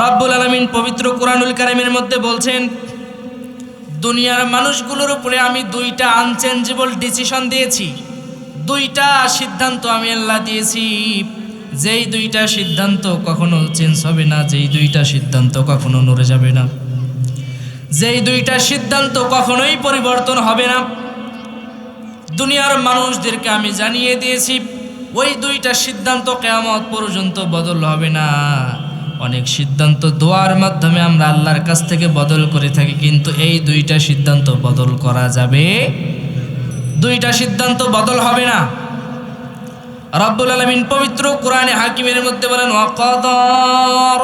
রব্বুল আলমিন পবিত্র কোরআনুল কারিমের মধ্যে বলছেন, দুনিয়ার মানুষগুলোর উপরে আমি দুইটা আনচেঞ্জেবল ডিসিশন দিয়েছি। দুইটা সিদ্ধান্ত আমি আল্লাহ দিয়েছি। যেই দুইটা সিদ্ধান্ত কখনো চেঞ্জ হবে না, যেই দুইটা সিদ্ধান্ত কখনো নড়ে যাবে না। যেই দুইটা সিদ্ধান্ত কখনোই পরিবর্তন হবে না। দুনিয়ার মানুষদেরকে আমি জানিয়ে দিয়েছি, ওই দুইটা সিদ্ধান্ত কেয়ামত পর্যন্ত বদল হবে না। অনেক সিদ্ধান্ত দোয়ার মাধ্যমে আমরা আল্লাহর কাছ থেকে বদল করে থাকি, কিন্তু এই দুইটা সিদ্ধান্ত বদল করা যাবে? দুইটা সিদ্ধান্ত বদল হবে না। রব্বুল আলমিন পবিত্র কোরআনে হাকিমের মধ্যে বলেন, ওয়াকাদা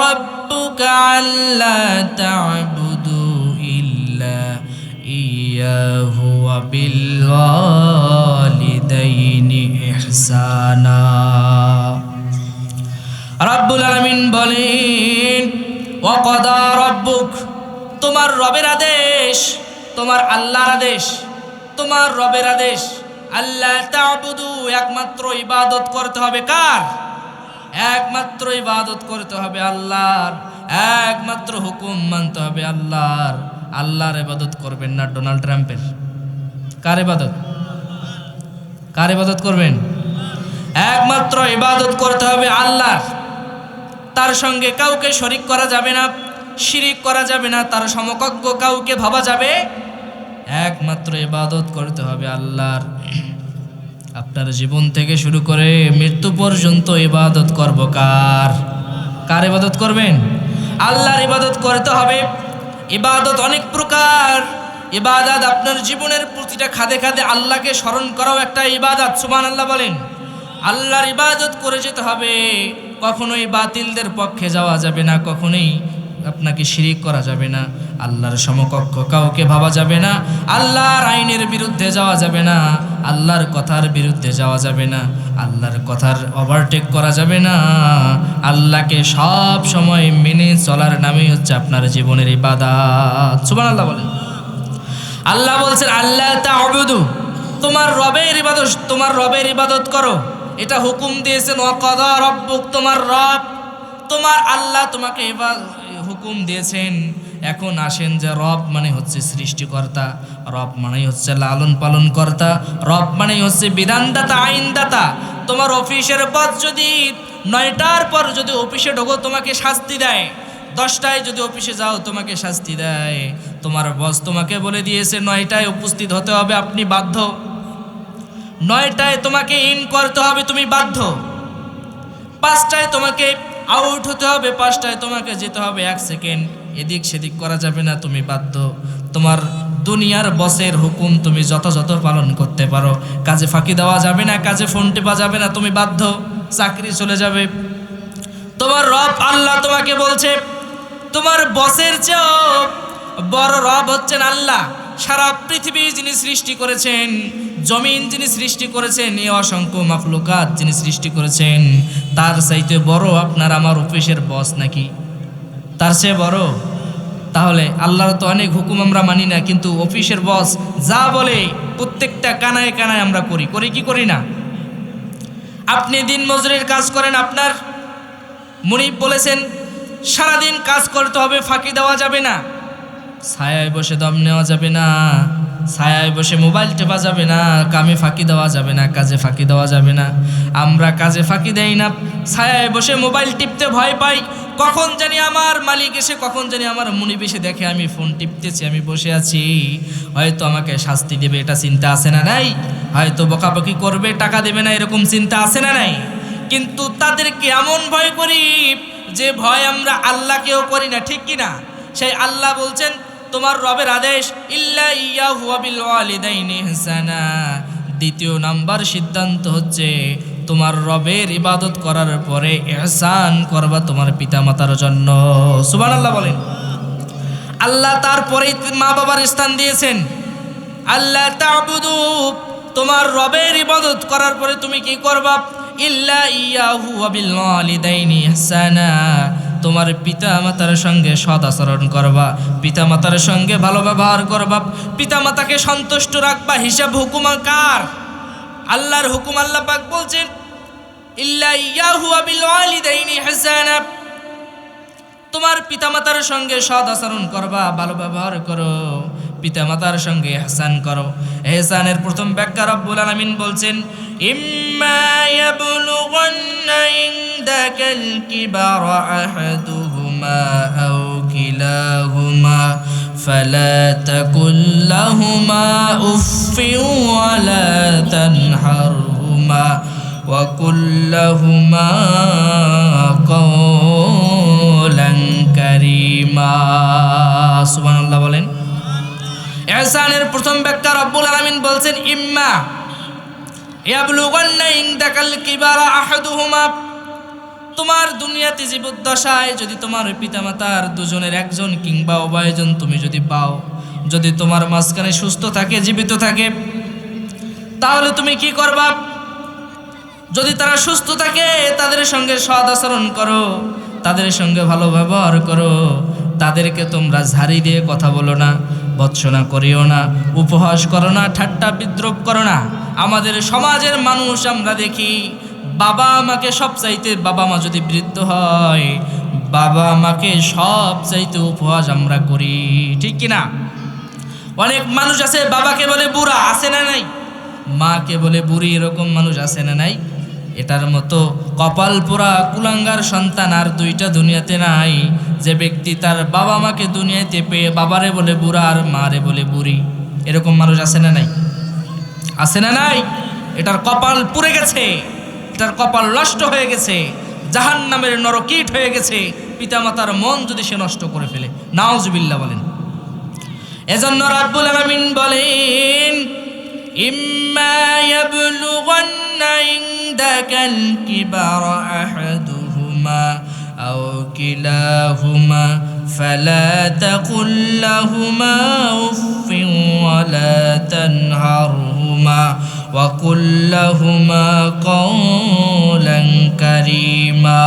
রাব্বুকা ইল্লা ইহসানা। রব্বুল আলমিন বলেন, ওয়াকাদা রব্বুক, তোমার রবের আদেশ, তোমার আল্লাহর আদেশ, তোমার রবের আদেশ আল্লাহ তাবুদু, একমাত্র ইবাদত করতে হবে কার? একমাত্র ইবাদত করতে হবে আল্লাহর, একমাত্র হুকুম মানতে হবে আল্লাহর। আল্লাহর ইবাদত করবেন না ডোনাল্ড ট্রাম্পের। কার ইবাদত? কার ইবাদত করবেন? একমাত্র ইবাদত করতে হবে আল্লাহর। তার সঙ্গে কাউকে শরিক করা যাবে না, শিরিক করা যাবে না, তার সমকক্ষ কাউকে ভাবা যাবে। একমাত্র ইবাদত করতে হবে আল্লাহর। আপনার জীবন থেকে শুরু করে মৃত্যু পর্যন্ত ইবাদত করব কার? কার ইবাদত করবেন? আল্লাহর ইবাদত করতে হবে। ইবাদত অনেক প্রকার। ইবাদত আপনার জীবনের প্রতিটা খাদে খাদে আল্লাহকে স্মরণ করাও একটা ইবাদত সুমান আল্লাহ বলেন। আল্লাহর ইবাদত করে যেতে হবে। কখনোই বাতিলদের পক্ষে যাওয়া যাবে না, কখনোই আপনাকে শিরিক করা যাবে না, আল্লাহর সমকক্ষ কাউকে ভাবা যাবে না, আল্লাহর আইনের বিরুদ্ধে যাওয়া যাবে না, আল্লাহর কথার বিরুদ্ধে যাওয়া যাবে না, আল্লাহর কথার ওভারটেক করা যাবে না, আল্লাহকে সব সময় মেনে চলার নামই হচ্ছে আপনার জীবনের ইবাদাত। সুবান আল্লাহ বলেন। আল্লাহ বলছেন আল্লাহ তাবুদু তোমার রবের ইবাদত, তোমার রবের ইবাদত করো। এটা হুকুম দিয়েছেন, ওয়াকাদা রব্বুক তোমার রব। তোমার আল্লাহ তোমাকে এবার হুকুম দিয়েছেন, এখন আসেন যে রব মানে হচ্ছে সৃষ্টিকর্তা। রব মানেই হচ্ছে লালন পালন কর্তা। রব মানেই হচ্ছে বিধানদাতা, আইনদাতা। তোমার অফিসের পথ যদি নয়টার পর যদি অফিসে ঢোকো, তোমাকে শাস্তি দেয়। দশটায় যদি অফিসে যাও, তোমাকে শাস্তি দেয়। তোমার বস তোমাকে বলে দিয়েছে, নয়টায় উপস্থিত হতে হবে, আপনি বাধ্য। নয়টায় তোমাকে ইন করতে হবে, তুমি বাধ্য। পাঁচটায় তোমাকে আউট হতে হবে, পাঁচটায় তোমাকে যেতে হবে, এক সেকেন্ড এদিক সেদিক করা যাবে না, তুমি বাধ্য। তোমার দুনিয়ার বসের হুকুম তুমি যথাযথ পালন করতে পারো। কাজে ফাঁকি দেওয়া যাবে না, কাজে ফোন টেপা যাবে না, তুমি বাধ্য। চাকরি চলে যাবে। তোমার রব আল্লাহ তোমাকে বলছে, তোমার বসের চেয়েও বড় রব হচ্ছেন আল্লাহ। সারা পৃথিবী যিনি সৃষ্টি করেছেন জমিন যিনি সৃষ্টি করেছেন, এ অসংখ্য মাফলুকাত যিনি সৃষ্টি করেছেন। তার চাইতে বড় আপনার আমার অফিসের বস নাকি? তার চেয়ে বড়? তাহলে আল্লাহর তো অনেক হুকুম আমরা মানি না, কিন্তু অফিসের বস যা বলে প্রত্যেকটা কানায় কানায় আমরা করি। করি কি করি না? আপনি দিন মজুরির কাজ করেন, আপনার মুনিব বলেছেন, সারাদিন কাজ করতে হবে, ফাঁকি দেওয়া যাবে না। ছায়ায় বসে দম নেওয়া যাবে না। ছায়ায় বসে মোবাইল টেপা যাবে না, কামে ফাঁকি দেওয়া যাবে না, কাজে ফাঁকি দেওয়া যাবে না। আমরা কাজে ফাঁকি দেই না, ছায়ায় বসে মোবাইল টিপতে ভয় পাই। কখন জানি আমার মালিক এসে, কখন জানি আমার মুনিব এসে দেখে আমি ফোন টিপতেছি, আমি বসে আছি। হয়তো আমাকে শাস্তি দেবে, এটা চিন্তা আছে না নাই? হয়তো বকাবকি করবে, টাকা দেবে না, এরকম চিন্তা আছে না নাই? কিন্তু তাদেরকে এমন ভয় করি যে ভয় আমরা আল্লাহকেও করি না, ঠিক কি না সেই আল্লাহ বলছেন তোমার রবের আদেশ ইল্লা ইয়া হুয়া বিল ওয়ালিদাইনি ইহসানা। দ্বিতীয় নাম্বার সিদ্ধান্ত হচ্ছে, তোমার রবের ইবাদত করার পরে এহসান করবা তোমার পিতামাতার জন্য। সুবান আল্লাহ বলেন। আল্লাহ তারপরেই মা বাবার স্থান দিয়েছেন। আল্লাহ তাবুদু, তোমার রবের ইবাদত করার পরে তুমি কি করবা? ইল্লা ইয়াহু ওয়াবিল ওয়ালিদাইনি ইহসানা। তোমার পিতা মাতার সঙ্গে সদ আচরণ করবা পিতা মাতার সঙ্গে ভালো ব্যবহার করবা পিতা মাতাকে সন্তুষ্ট রাখবা, হিসাব হুকুম কার? আল্লাহর হুকুম আল্লাহ পাক বলছেন তোমার পিতামাতার সঙ্গে সদ আচরণ করবা, ভালো ব্যবহার করো, পিতামাতার সঙ্গে হাসান করো। এহসানের প্রথম ব্যাখ্যা রব্বুল আলামিন বলছেন, ইম্মা ইয়াবলুগান্না ইনদাকাল কিবারা আহাদুহুমা আও কিলাহুমা فلا تقل لهما اف ولا تنحرهما وقل لهما قولا كريما سبحان الله বলেন এহসানের প্রথম ব্যাখ্যা রব্বুল আলামিন বলছেন ইম্মা ইয়াবলুগান্না ইনদাকাল কিবারা আহাদুহুমা তোমার দুনিয়াতে জীবদ্দশায় যদি তোমার পিতামাতার দুজনের একজন কিংবা উভয়জন তুমি যদি পাও, যদি তোমার মাঝখানে সুস্থ থাকে, জীবিত থাকে, তাহলে তুমি কি করবা? যদি তারা সুস্থ থাকে, তাদের সঙ্গে সদ আচরণ করো, তাদের সঙ্গে ভালো ব্যবহার করো, তাদেরকে তোমরা ঝাড়ি দিয়ে কথা বলো না, বৎসনা করিও না, উপহাস করো না, ঠাট্টা বিদ্রোপ করো না। আমাদের সমাজের মানুষ আমরা দেখি বাবা মাকে সব চাইতে বাবা মা যদি বৃদ্ধ হয়, বাবা মাকে সব চাইতে উপহাস আমরা করি। ঠিক কিনা অনেক মানুষ আছে, বাবাকে বলে বুড়া, আছে না নাই? মাকে বলে বুড়ি, এরকম মানুষ আছে না নাই? এটার মতো কপাল পোড়া কুলাঙ্গার সন্তান আর দুইটা দুনিয়াতে নাই। যে ব্যক্তি তার বাবা মাকে দুনিয়াতে পেয়ে বাবারে বলে বুড়া আর মারে বলে বুড়ি, এরকম মানুষ আছে না নাই? আছে না নাই? এটার কপাল পুড়ে গেছে। তার কপাল নষ্ট হয়ে গেছে জাহান নামের নরকিট হয়ে গেছে, পিতামাতার মন যদি সে নষ্ট করে ফেলে। নাওজবিল্লা বলেন। এজন্য রাব্বুল আলামিন বলেন, ইম্মা ইয়াবলুগান্না ইনদাকাল কিবার আহাদুহুমা আও কিলাহুমা ফালা তাকুল লাহুমা উফ ওয়ালা তানহারহুমা ওয়া কুল লাহুমা কারিমা।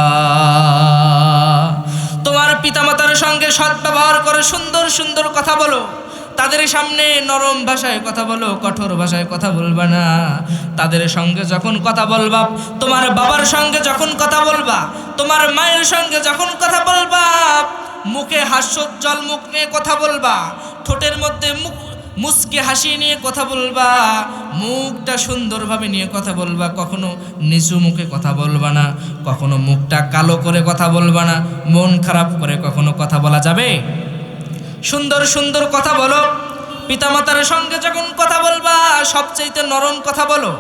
তোমার পিতামাতার সঙ্গে সৎ ব্যবহার করে সুন্দর সুন্দর কথা বলো। তাদের সামনে নরম ভাষায় কথা বলো, কঠোর ভাষায় কথা বলবা না। তাদের সঙ্গে যখন কথা বলবা, তোমার বাবার সঙ্গে যখন কথা বলবা, তোমার মায়ের সঙ্গে যখন কথা বলবা, মুখে হাস্যোজ্জ্বল মুখ নিয়ে কথা বলবা, ঠোঁটের মধ্যে মুখ মুচকে হাসি নিয়ে কথা বলবা, মুখটা সুন্দরভাবে নিয়ে কথা বলবা, কখনো নিচু মুখে কথা বলবা না, কখনো মুখটা কালো করে কথা বলবা না, মন খারাপ করে কখনো কথা বলা যাবে? সুন্দর সুন্দর কথা বলো, পিতামাতার সঙ্গে যখন কথা বলবা, সবচাইতে নরম কথা বলো,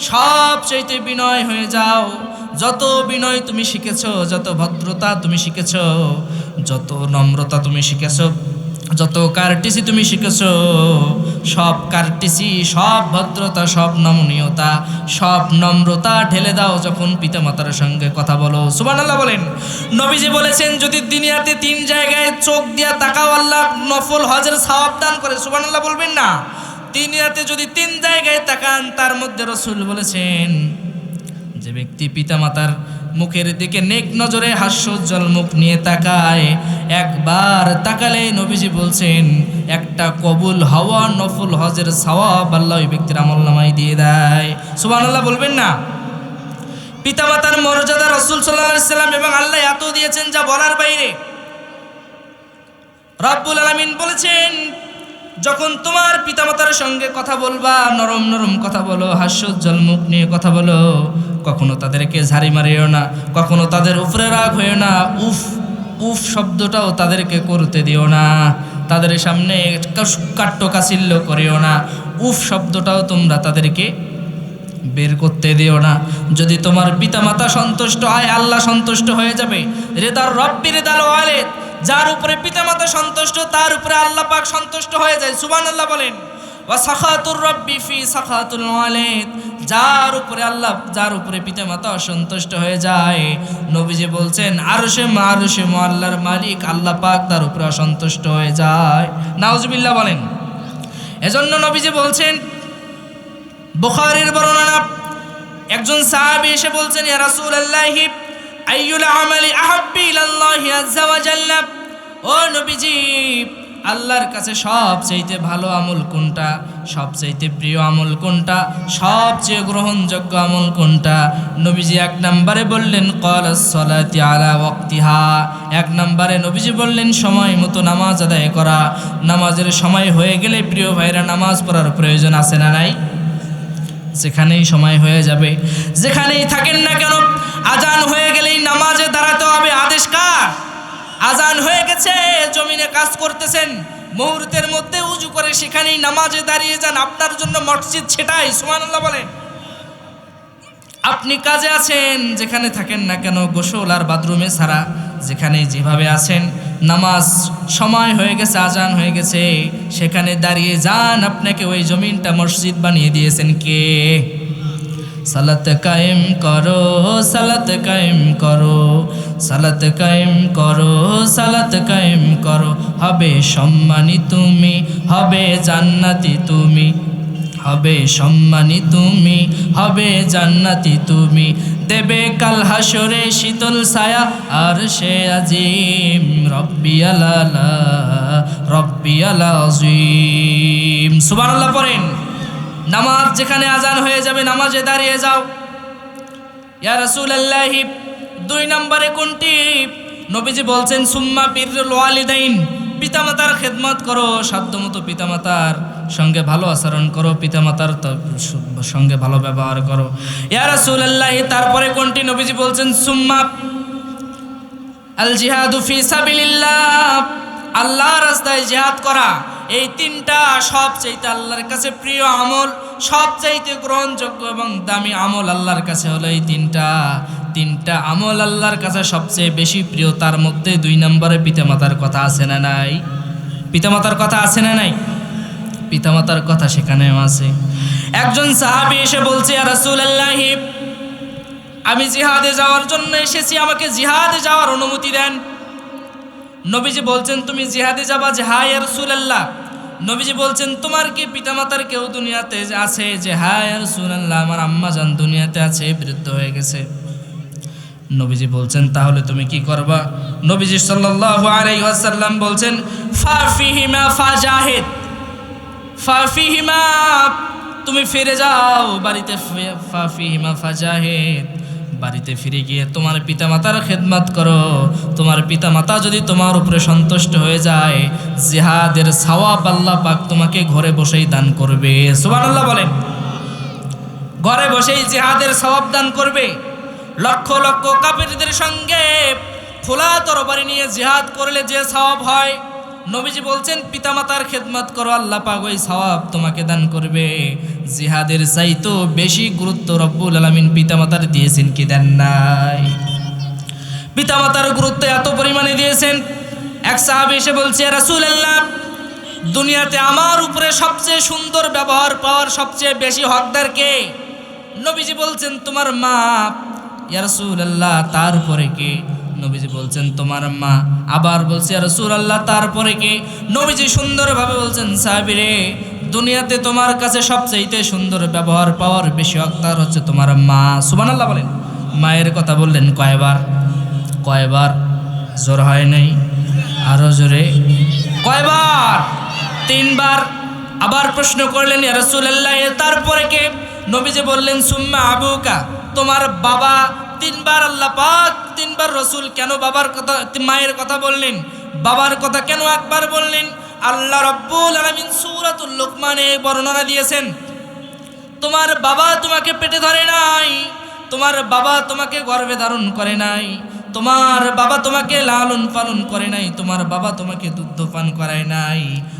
সবচাইতে বিনয় হয়ে যাও, যত বিনয় তুমি শিখেছো, যত ভদ্রতা তুমি শিখেছো, যত নম্রতা তুমি শিখেছো যত কার্টিসি তুমি শিখেছ, সব কার্টিসি, সব ভদ্রতা, সব নমনীয়তা, সব নম্রতা ঢেলে দাও যখন পিতামাতার সঙ্গে কথা বলো। সুবহানাল্লাহ বলেন। নবীজি বলেছেন, যদি দুনিয়াতে তিন জায়গায় চোখ দিয়া তাকাও, আল্লাহ নফল হজের সওয়াব দান করে। সুবহানাল্লাহ বলবেন না। দুনিয়াতে যদি তিন জায়গায় তাকান, তার মধ্যে রসুল বলেছেন, যে ব্যক্তি পিতামাতার মুখের দিকে নেক নজরে হাস্যোজ্জ্বল মুখ নিয়ে তাকায়। একবার তাকালে নবীজি বলছেন, একটা কবুল হওয়া নফল হজের সওয়াব আল্লাহ ওই ব্যক্তির আমল নামাই দিয়ে দেয়। সুবহানাল্লাহ বলবেন না। পিতামাতার মর্যাদা রসুল সাল্লাহ সাল্লাম এবং আল্লাহ এত দিয়েছেন যা বলার বাইরে। রব্বুল আলামিন বলেছেন, যখন তোমার পিতামাতার সঙ্গে কথা বলবা, নরম নরম কথা বলো, হাস্যোজ্জ্বল মুখ নিয়ে কথা বলো কখনো তাদেরকে ঝাড়ি মারিও না, কখনো তাদের উপরে রাগ হয়েও না। উফ উফ শব্দটাও তাদেরকে করতে দিও না। তাদের সামনে কাট্টকাচিল্য করিও না। উফ শব্দটাও তোমরা তাদেরকে বের করতে দিও না। যদি তোমার পিতামাতা সন্তুষ্ট হয়, আল্লাহ সন্তুষ্ট হয়ে যাবে। রেদার রব্বি রেদাল ওয়ালেদ, যার উপরে পিতামাতা সন্তুষ্ট, তার উপরে আল্লাহ পাক সন্তুষ্ট হয়ে যায়। সুবান আল্লাহ বলেন, ওয়া সাখাতুর রব্বি ফি সাখাতুল ওয়ালিদ যার উপরে আল্লাহ, যার উপরে পিতামাতা অসন্তুষ্ট হয়ে যায়। নবীজি বলছেন, আরশে মারশে আল্লাহর মালিক আল্লাহ পাক তার উপরে অসন্তুষ্ট হয়ে যায়। নাউজুবিল্লাহ বলেন। এজন্য নবীজি বলছেন, বুখারীর বর্ণনা, একজন সাহাবী এসে বলছেন, ইয়া রাসূলুল্লাহি, আইয়ুল আমালি আহাব্বি ইলাল্লাহি আযজা ওয়া জাল্লা? ও নবীজি আল্লাহর কাছে সবচাইতে ভালো আমল কোনটা? সবচাইতে প্রিয় আমল কোনটা? সবচেয়ে গ্রহণযোগ্য আমল কোনটা? নবীজি এক নম্বরে বললেন কলাতি আলা ওয়াক্তিহা। এক নম্বরে নবীজি বললেন, সময় মতো নামাজ আদায় করা। নামাজের সময় হয়ে গেলে প্রিয় ভাইরা, নামাজ পড়ার প্রয়োজন আছে না নাই? যেখানেই সময় হয়ে যাবে, যেখানেই থাকেন না কেন, আজান হয়ে গেলেই নামাজে দাঁড়াতে হবে। আদেশ কার? আজান হয়ে গেছে, জমিনে কাজ করতেছেন, মুহূর্তের মধ্যে উজু করে সেখানেই নামাজে দাঁড়িয়ে যান, আপনার জন্য মসজিদ সেটাই সুমানুল্লাহ বলেন। আপনি কাজে আছেন, যেখানে থাকেন না কেন, গোসল আর বাথরুমে ছাড়া যেখানে যেভাবে আছেন, নামাজ সময় হয়ে গেছে, আজান হয়ে গেছে, সেখানে দাঁড়িয়ে যান, আপনাকে ওই জমিনটা মসজিদ বানিয়ে দিয়েছেন কে? সালাত কায়েম করো, সালাত কায়েম করো, সালাত কায়েম করো, সালাত কায়েম করো। হবে সম্মানী তুমি, হবে জান্নাতি তুমি, হবে সম্মানী তুমি, হবে জান্নাতি তুমি। দেবে কাল হাসরে শীতল ছায়া, আর সে আজিম রব্বি আলালা, রব্বি আলা আজিম। সুবহানাল্লাহ পড়েন। নামাজ যেখানে আজান হয়ে যাবে, নামাজে দাঁড়িয়ে যাও। ইয়া রাসূলুল্লাহি, দুই নম্বরে কোনটি? নবীজি বলছেন, সুম্মা বিররুল ওয়ালিদাইন, পিতামাতার খেদমত করো, সাধ্যমতো পিতামাতার সঙ্গে ভালো আচরণ করো, পিতামাতার সঙ্গে ভালো ব্যবহার করো। ইয়া রাসূলুল্লাহি, তারপরে কোনটি? নবীজি বলছেন, সুম্মা আল জিহাদু ফি সাবিলিল্লাহ আল্লাহ রাস্তায় জিহাদ করা। এই তিনটা সবচাইতে আল্লাহর কাছে প্রিয় আমল, সবচাইতে গ্রহণযোগ্য এবং দামি আমল আল্লাহর কাছে হলো এই তিনটা। তিনটা আমল আল্লাহর কাছে সবচেয়ে বেশি প্রিয়, তার মধ্যে দুই নম্বরে পিতামাতার কথা আছে না নাই? পিতামাতার কথা আছে না নাই? পিতামাতার কথা সেখানেও আছে। একজন সাহাবি এসে বলছে আর রাসূলুল্লাহি, আমি জিহাদে যাওয়ার জন্য এসেছি, আমাকে জিহাদে যাওয়ার অনুমতি দেন। নবীজি বলছেন, তুমি জিহাদে যাবা যে, হায় রসুলাল্লাহ। নবীজি বলছেন, তোমার কি পিতামাতার কেউ দুনিয়াতে আছে যে, হায় রসুলাল্লাহ, আমার আম্মা জান দুনিয়াতে আছে বৃদ্ধ হয়ে গেছে? নবীজি বলছেন, তাহলে তুমি কি করবা? নবীজি সাল্লাল্লাহু আলাইহি ওয়াসাল্লাম বলছেন ফাফিহিমা ফাজাহিদ ফাফিহিমা তুমি ফিরে যাও বাড়িতে ফাফিহিমা ফাজাহিদ। বাড়িতে ফিরে গিয়ে তোমার পিতামাতার খেদমত করো। তোমার পিতামাতা যদি তোমার উপরে সন্তুষ্ট হয়ে যায়, জিহাদের সওয়াব আল্লাহ পাক তোমাকে ঘরে বসেই দান করবে। সুবহানাল্লাহ বলেন। ঘরে বসেই জিহাদের সওয়াব দান করবে। লক্ষ লক্ষ কাফিরদের সঙ্গে খোলা তরবারি নিয়ে জিহাদ করলে যে সওয়াব হয় নবীজি বলছেন, পিতামাতার খেদমত করো, আল্লাহ পাক ওই সওয়াব তোমাকে দান করবে। জিহাদের চাইতো বেশি গুরুত্ব রব্বুল আলামিন পিতামাতার দিয়েছেন কি দেন নাই? পিতামাতার গুরুত্ব এত পরিমাণে দিয়েছেন, এক সাহাবী এসে বলছে রাসূলুল্লাহ, দুনিয়াতে আমার উপরে সবচেয়ে সুন্দর ব্যবহার পাওয়ার সবচেয়ে বেশি হকদার কে? নবীজি বলছেন, তোমার মা, ইয়া রাসূলুল্লাহ তারপরে কে? নবীজি বলছেন, তোমার মা আবার বলছি বলছে ইয়া রাসূলুল্লাহ, তারপরে কে? নবীজি সুন্দরভাবে বলছেন, সাহাবীরে, দুনিয়াতে তোমার কাছে সবচাইতে সুন্দর ব্যবহার পাওয়ার বেশি হকদার হচ্ছে তোমার মা সুবহানাল্লাহ বলেন। মায়ের কথা বললেন, কয়বার? কয়বার? জোর হয় নাই। আরও জোরে? কয়বার? তিনবার। আবার প্রশ্ন করলেন রাসূলুল্লাহ এর তারপরে কে? নবীজি বললেন, সুম্মা আবুকা, তোমার বাবা তিনবার আল্লাহ পাক তিনবার রসুল কেন বাবার কথা, মায়ের কথা বললেন? বাবার কথা কেন একবার বললেন? আল্লাহ রব্বুল আলামিন সূরাতুল লুকমানে বর্ণনা দিয়েছেন, তোমার বাবা তোমাকে পেটে ধরে নাই, তোমার বাবা তোমাকে গর্ভে ধারণ করে নাই, তোমার বাবা তোমাকে লালন পালন করে নাই, তোমার বাবা তোমাকে দুগ্ধ পান করায় নাই।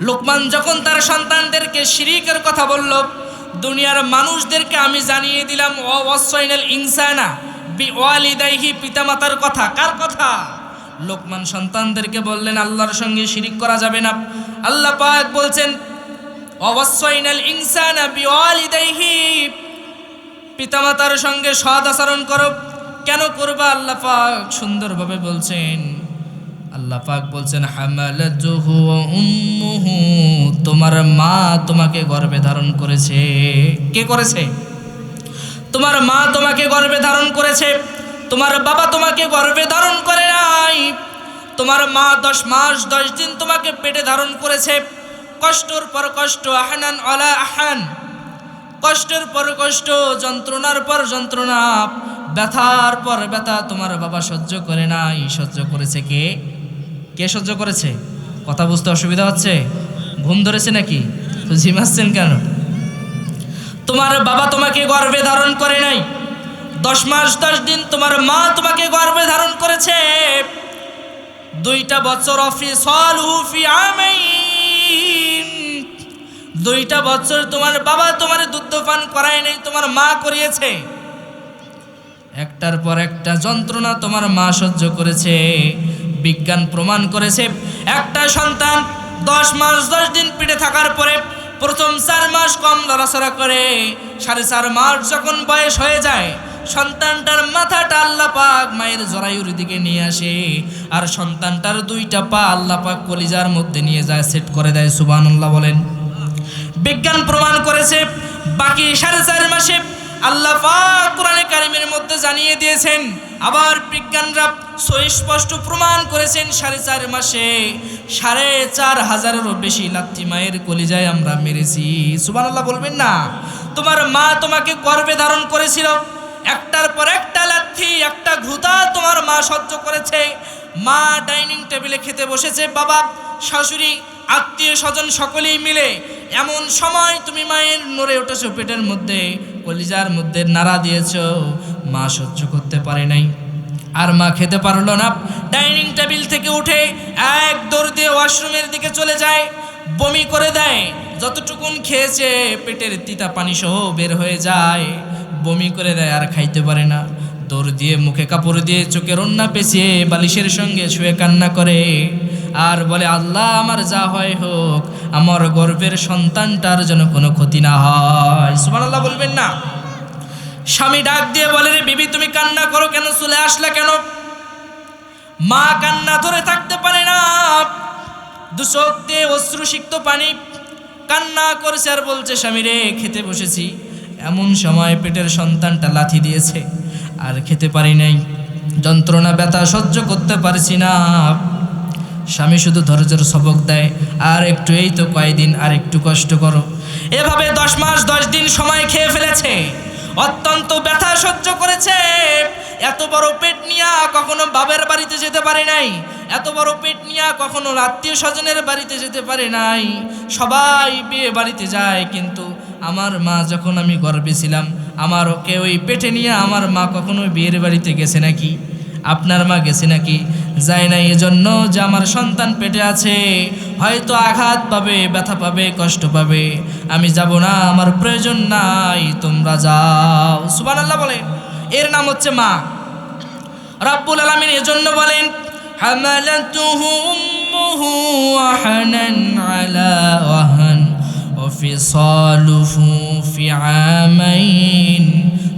লোকমান যখন তার সন্তানদেরকে শিরিকের কথা বলল, দুনিয়ার মানুষদেরকে আমি জানিয়ে দিলাম ওয়াসাইনাল ইনসানা বি ওয়ালিদাইহি পিতামাতার কথা। কার কথা? লোকমান সন্তানদেরকে বললেন, আল্লাহর সঙ্গে শিরিক করা যাবে না। আল্লাহ পাক বলছেন অবশ্যইনাল ইনসানা, বিওয়ালিদাইহি পিতামাতার সঙ্গে সৎ আচরণ করো। কেন করবা? আল্লাহ পাক সুন্দরভাবে বলছেন আল্লাহ পাক বলছেন, হামালাতুহু উম্মুহু, তোমার মা তোমাকে গর্ভে ধারণ করেছে। কে করেছে? তোমার মা তোমাকে গর্ভে ধারণ করেছে, তোমার বাবা তোমাকে গর্ভে ধারণ করে নাই, তোমার মা দশ মাস, দশ দিন তোমাকে পেটে ধারণ করেছে। কষ্টর পর কষ্ট, আহানান অলা আহান। কষ্টের পর কষ্ট, যন্ত্রণার পর যন্ত্রণা, ব্যথার পর ব্যথা তোমার বাবা সহ্য করে নাই। সহ্য করেছে কে? কে সহ্য করেছে? কথা বুঝতে অসুবিধা হচ্ছে? ঘুম ধরেছে নাকি? ঝিমাচ্ছেন কেন? তোমার বাবা তোমাকে গর্ভে ধারণ করে নাই। দশ মাস, দশ দিন তোমার মা তোমাকে গর্ভে ধারণ করেছে। দুইটা বছর অফিস হল হুফি দুইটা বছর তোমার বাবা তোমার দুধ পান করায় নাই, তোমার মা করিয়েছে। একটার পর একটা যন্ত্রণা তোমার মা সহ্য করেছে। বিজ্ঞান প্রমাণ করেছে। একটা সন্তান দশ মাস, দশ দিন পেটে থাকার পরে প্রথম চার মাস কম লড়াচড়া করে। সাড়ে চার মাস যখন বয়স হয়ে যায়, সন্তানটার মাথাটা আল্লাহ পাক মায়ের জরায়ুর দিকে নিয়ে আসে। আর সন্তানটার দুইটা পা আল্লাহ পাক কলিজার মধ্যে নিয়ে যায়, সেট করে দেয়, সুবহানাল্লাহ বলেন। বিজ্ঞান প্রমাণ করেছে, বাকি সাড়ে চার মাসে আল্লাহ পাক কোরআনে কারিমের মধ্যে জানিয়ে দিয়েছেন আবার বিজ্ঞানরা সুস্পষ্ট প্রমাণ করেছেন, সাড়ে চার মাসে সাড়ে চার হাজারেরও বেশি লাত্তি মায়ের কলিজায় আমরা মেরেছি। সুবহানাল্লাহ বলবেন না? তোমার মা তোমাকে গর্ভে ধারণ করেছিল। একটার পর একটা লাথি একটা ঘুতা তোমার মা সহ্য করেছে। মা ডাইনিং টেবিলে খেতে বসেছে। বাবা, শাশুড়ি, আত্মীয় স্বজন সকলেই মিলে এমন সময় তুমি মায়ের নড়ে উঠেছো, পেটের মধ্যে কলিজার মধ্যে নাড়া দিয়েছ। মা সহ্য করতে পারে নাই। আর মা খেতে পারল না। ডাইনিং টেবিল থেকে উঠে এক দৌড় দিয়ে ওয়াশরুমের দিকে চলে যায়, বমি করে দেয়। যতটুকুন খেয়েছে পেটের তিতা পানি সহ বের হয়ে যায়, বমি করে দেয়, আর খাইতে পারে না। দৌড় দিয়ে মুখে কাপড় দিয়ে চোখের অন্যা পেঁচিয়ে বালিশের সঙ্গে শুয়ে কান্না করে। আর বলে, আল্লাহ, আমার যা হয় হোক, আমার গর্বের সন্তানটার যেন কোনো ক্ষতি না হয়। সুমান আল্লাহ বলবেন না। স্বামী ডাক দিয়ে বলে, রে বিবি, তুমি কান্না করো কেন? চলে আসলা কেন? মা কান্না ধরে থাকতে পারে না। দুচোখ দিয়ে অশ্রুসিক্ত পানি। কান্না করছে আর বলছে, স্বামী রে, খেতে বসেছি। এমন সময় পেটের সন্তানটা লাথি দিয়েছে। আর খেতে পারি নাই। যন্ত্রণা, ব্যথা সহ্য করতে পারছি না। স্বামী শুধু ধৈর্যের সবক দেয়, আর একটু এই তো কয়দিন, আর একটু কষ্ট করো। এভাবে দশ মাস, দশ দিন সময় খেয়ে ফেলেছে। অত্যন্ত ব্যথা সহ্য করেছে। এত বড় পেট নিয়া কখনো বাবার বাড়িতে যেতে পারে নাই। এত বড় পেট নিয়া কখনো আত্মীয় স্বজনের বাড়িতে যেতে পারে নাই। সবাই বিয়ে বাড়িতে যায়, কিন্তু আমার মা যখন আমি গর্বে ছিলাম আমার ওকে ওই পেটে নিয়ে আমার মা কখনো বিয়ের বাড়িতে গেছে নাকি? আপনার মা গেছে নাকি? যায় না, এজন্য যে আমার সন্তান পেটে আছে, হয়তো আঘাত পাবে, ব্যথা পাবে, কষ্ট পাবে। আমি যাব না, আমার প্রয়োজন নাই, তোমরা যাও। সুবান আল্লাহ বলে। এর নাম হচ্ছে মা। রাব্বুল আলামিন এজন্য বলেন হামালাতুহু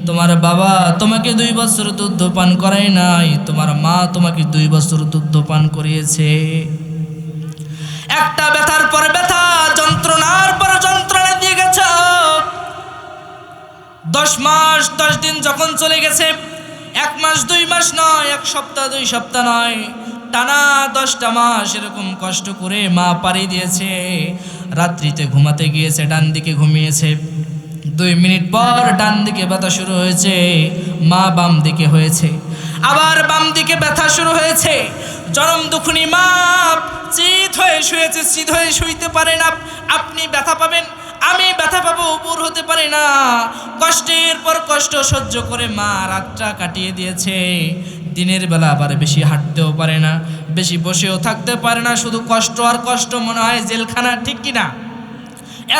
তোমার বাবা তোমাকে দুই বছর দুধ পান করায় নাই, তোমার মা তোমাকে দুই বছর দুধ পান করিয়েছে। একটা ব্যথার পর ব্যথা, যন্ত্রণার পর যন্ত্রণা দিয়ে গেছে। দশ মাস, দশ দিন যখন চলে গেছে, এক মাস, দুই মাস নয়, এক সপ্তাহ, দুই সপ্তাহ নয়, টানা দশটা মাস এরকম কষ্ট করে মা পাড়ি দিয়েছে। রাত্রিতে ঘুমাতে গিয়েছে ডান দিকে ঘুমিয়েছে। দুই মিনিট পর ডান দিকে ব্যথা শুরু হয়েছে, মা বাম দিকে হয়েছে। আবার বাম দিকে ব্যথা শুরু হয়েছে। জনম দুখুনি মা চিত হয়ে শুয়েছে, চিত হয়ে শুইতে পারে না। আপনি ব্যথা পাবেন, আমি ব্যথা পাবো, উপর হতে পারে না। কষ্টের পর কষ্ট সহ্য করে মা রাতটা কাটিয়ে দিয়েছে। দিনের বেলা আবার বেশি হাঁটতেও পারে না, বেশি বসেও থাকতে পারে না। শুধু কষ্ট আর কষ্ট মনে হয় জেলখানা, ঠিক কিনা?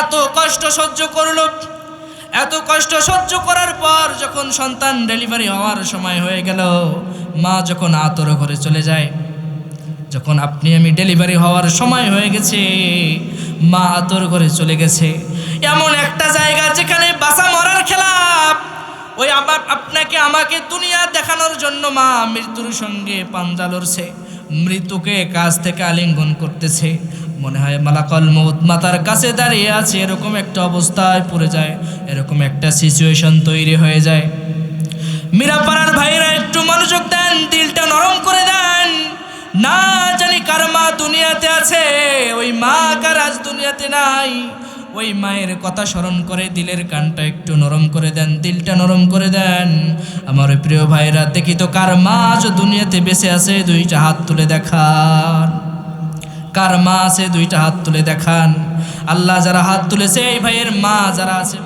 এত কষ্ট সহ্য করল এত কষ্ট সহ্য করার পর যখন সন্তান ডেলিভারি হওয়ার সময় হয়ে গেল, মা যখন আতর ঘরে চলে যায়, যখন আপনি আমি ডেলিভারি হওয়ার সময় হয়ে গেছে, মা আতর করে চলে গেছে। এমন একটা জায়গা যেখানে বাসা মরার খেলা ওই আবার আপনাকে আমাকে দুনিয়া দেখানোর জন্য মা মৃত্যুর সঙ্গে পাঞ্জা লড়ছে মৃত্যুকে কাছ থেকে আলিঙ্গন করতেছে। মনে হয় মালাকল মৌত মাতার কাছে দাঁড়িয়ে আছে, এরকম একটা অবস্থায় পড়ে যায়, এরকম একটা সিচুয়েশন তৈরি হয়ে যায়। মীরাপাড়ার ভাইরা একটু মনোযোগ দেন, দিলটা নরম করে দেন। না জানি কার মা দুনিয়াতে আছে, ওই মা কার আজ দুনিয়াতে নাই। ওই মায়ের কথা স্মরণ করে দিলের কানটা একটু নরম করে দেন, দিলটা নরম করে দেন। আমার প্রিয় ভাইরা, দেখি তো কার মা আজ দুনিয়াতে বেঁচে আছে, দুইটা হাত তুলে দেখান। কার মা আছে, দুইটা হাত তুলে দেখান। আল্লাহ যারা হাত তুলেছে, এই ভাইয়ের মা যারা আছে